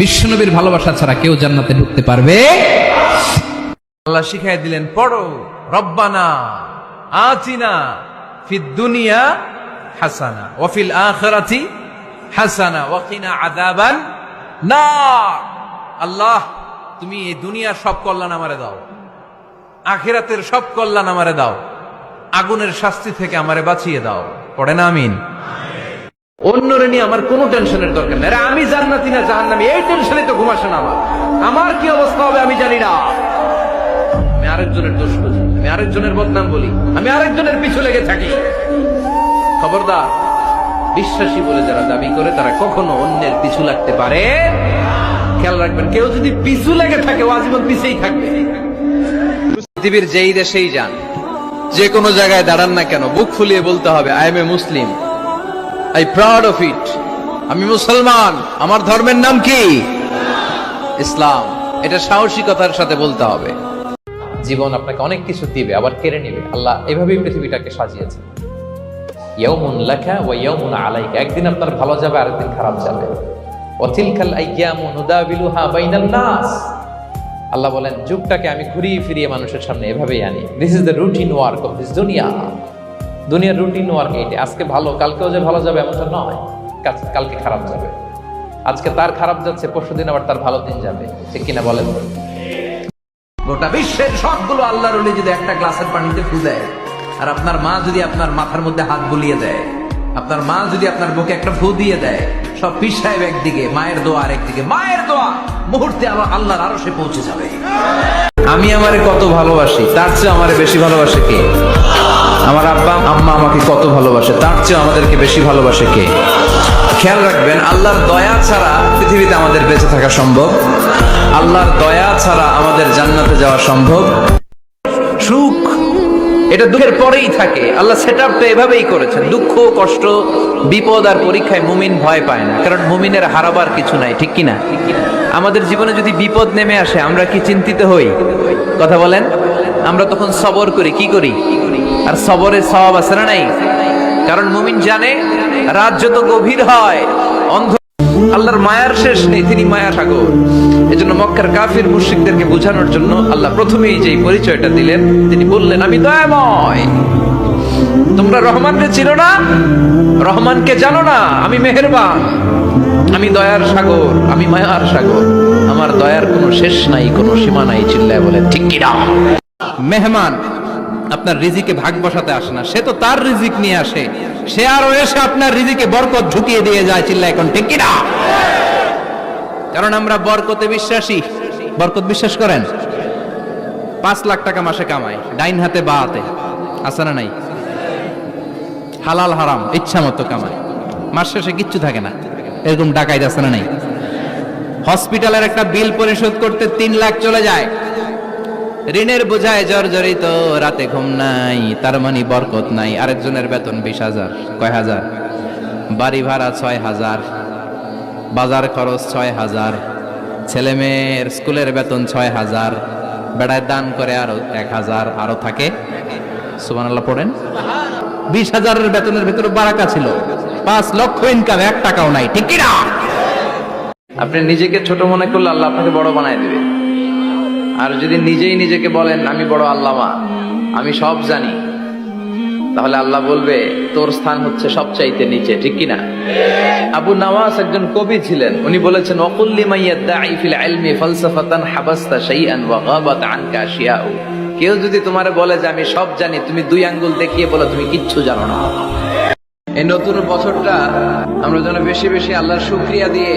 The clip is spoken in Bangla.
বিশ্বনবীর ভালোবাসা ছাড়া কেউ জান্নাতে ঢুকতে পারবে? আল্লাহ শিখাই দিলেন, পড়ো, রব্বানা আতিনা ফিদ দুনিয়া হাসানা ওয়াফিল আখিরাতি হাসানা ওয়াকিনা আযাবান নার। আল্লাহ, তুমি এই দুনিয়ার সব কল্যাণ আমারে দাও। আখিরাতের সব কল্যাণ আমারে দাও। আগুনের শাস্তি থেকে আমারে বাঁচিয়ে দাও। পড়ে না, আমিন? অন্যরে নিয়ে আমার কোনো টেনশনের দরকার নেই। আমি জান্নাতি না, জাহান্নামী। এই টেনশনে তো ঘুমাসে না আমার। আমার কি অবস্থা হবে আমি জানি না। আমি আরেকজনের দোষ বুঝি। আমি আরেকজনের বদনাম বলি। আমি আরেকজনের পিছু লেগে থাকি। খবরদার, বিশ্বাসী বলে যারা দাবি করে, তারা কখনো অন্যের পিছু লাগতে পারে। খেয়াল রাখবেন, কেউ যদি পিছু লেগে থাকে, ও আজীবন পিছেই থাকবে। পৃথিবীর যেই দেশেই যান, যে কোনো জায়গায় দাঁড়ান না কেন, বুক ফুলিয়ে বলতে হবে I am a Muslim I proud of it আমি মুসলমান। আমার ধর্মের নাম কি? ইসলাম। এটা সাহসিকতার সাথে বলতে হবে। জীবন আপনাকে অনেক কিছু দিবে, আবার কেড়ে নেবে। আল্লাহ এভাবেই পৃথিবীটাকে সাজিয়েছে। ইয়ৌমুন লেখা ও ইয়ৌমুন আলাইকা। একদিন আপনার ভালো যাবে, আরেকদিন খারাপ যাবে। অতিলকাল আইয়ামু নুদাবিলুহা বাইনান নাস। আল্লাহ বলেন, যুগটাকে আমি ঘুরিয়ে ফিরিয়ে মানুষের সামনে এভাবেই আনি। This is the routine work of this দুনিয়া দুনিয়ার রুটিন ওয়ার্ক এইটা আজকে ভালো, কালকেও যে ভালো যাবে এমনটা নয়। কালকে খারাপ যাবে। আজকে তার খারাপ যাচ্ছে পরশুদিন আবার তার ভালো দিন যাবে। ঠিক কিনা বলেন? গোটা বিশ্বের সবগুলো আল্লাহর ওলি যদি একটা গ্লাসের পানিতে ফু দেয়, আর আপনার মা যদি আপনার মাথার মধ্যে হাত বুলিয়ে দেয়, আপনার মা যদি আপনার বুকে একটা ফু দিয়ে দেয়, সব পীর সাহেব একদিকে, মায়ের দোয়া আরেকদিকে। মায়ের দোয়া মুহূর্তে আবার আল্লাহর আরও সে পৌঁছে যাবে। আমি আমারে কত ভালোবাসি, তার চেয়ে আমারে বেশি ভালোবাসে কে? আমার আব্বা, আম্মা আমাকে কত ভালোবাসে, তার চেয়ে আমাদেরকে বেশি ভালোবাসে কে? খেয়াল রাখবেন, আল্লাহর দয়া ছাড়া পৃথিবীতে আমাদের বেঁচে থাকা সম্ভব। আল্লাহর দয়া ছাড়া আমাদের জান্নাতে যাওয়া সম্ভব। সুখ, এটা দুঃখের পরেই থাকে। আল্লাহ সেট আপটা এভাবেই করেছেন। দুঃখ, কষ্ট, বিপদ আর পরীক্ষায় মুমিন ভয় পায় না। কারণ মুমিনের হারাবার কিছু নাই, ঠিক কিনা? আমাদের জীবনে যদি বিপদ নেমে আসে, আমরা কি চিন্তিত হই? কথা বলেন? আমরা তখন সবর করি, কি করি? আর সবরের সওয়াব আছে না নাই? কারণ মুমিন জানে, রাত যত গভীর হয়, অন্ধ আল্লাহর মায়ার শেষ নেই, তিনি মায়া সাগর এজন্য মক্কার কাফির, মুশরিকদেরকে বোঝানোর জন্য আল্লাহ প্রথমেই যেই পরিচয়টা দিলেন, তিনি বললেন, আমি দয়াময়। তোমরা রহমানকে চিনো না, রহমানকে জানো না, আমি মেহেরবান। আমি দয়ার সাগর, আমি মায়ার সাগর। আমার দয়ার কোনো শেষ নাই, কোনো সীমা নাই, চিল্লায় বলে ঠিক কিনা মেহমান আপনার রিজিকে ভাগ বসাতে আসে না। সে তো তার রিজিক নিয়ে আসে। সে আরও এসে আপনার রিজিকে বরকত ঢুকিয়ে দিয়ে যায় চিল্লা এখন, ঠিক কিনা? কারণ আমরা বরকতে বিশ্বাসী। বরকত বিশ্বাস করেন? পাঁচ লাখ টাকা মাসে কামায় ডাইন হাতে বা হাতে। আছে না নাই? হালাল হারাম, ইচ্ছা মতো কামায় মাস শেষে কিচ্ছু থাকে না। এরকম ডাকাইত আছে না নাই? হসপিটালের একটা বিল পরিশোধ করতে তিন লাখ চলে যায়। ঋণের বোঝায় জর্জরিত, রাতে ঘুম নাই, তার মানে বরকত নাই। আরেকজনের বেতন বিশ হাজার, কয় হাজার? বাড়ি ভাড়া ছয় হাজার, বাজার খরচ ছয় হাজার, ছেলে মেয়ের স্কুলের বেতন ছয় হাজার, বেড়ায় দান করে আরও এক হাজার, আরও থাকে। সুবান আল্লাহ পড়েন। বিশ হাজারের বেতনের ভেতরে বারাকা ছিল। পাঁচ লক্ষ ইনকাম এক টাকাও নাই, ঠিক না আপনি নিজেকে ছোট মনে করলে আল্লাহ আপনাকে বড় বানায় দেবে। আর যদি নিজেই নিজেকে বলেন, আমি বড় আল্লামা, আমি সব জানি, তাহলে আল্লাহ বলবে, তোর স্থান হচ্ছে সবচাইতে নিচে, ঠিক কি না আবু নওয়াজ একজন কবি ছিলেন, উনি বলেছেন অকুল্লি ফিল ফালসাফাতান কেউ যদি তোমারে বলে যে, আমি সব জানি, তুমি দুই আঙ্গুল দেখিয়ে বলো, তুমি কিচ্ছু জানো না। এই নতুন বছরটা আমরা যেন বেশি বেশি আল্লাহর শুক্রিয়া দিয়ে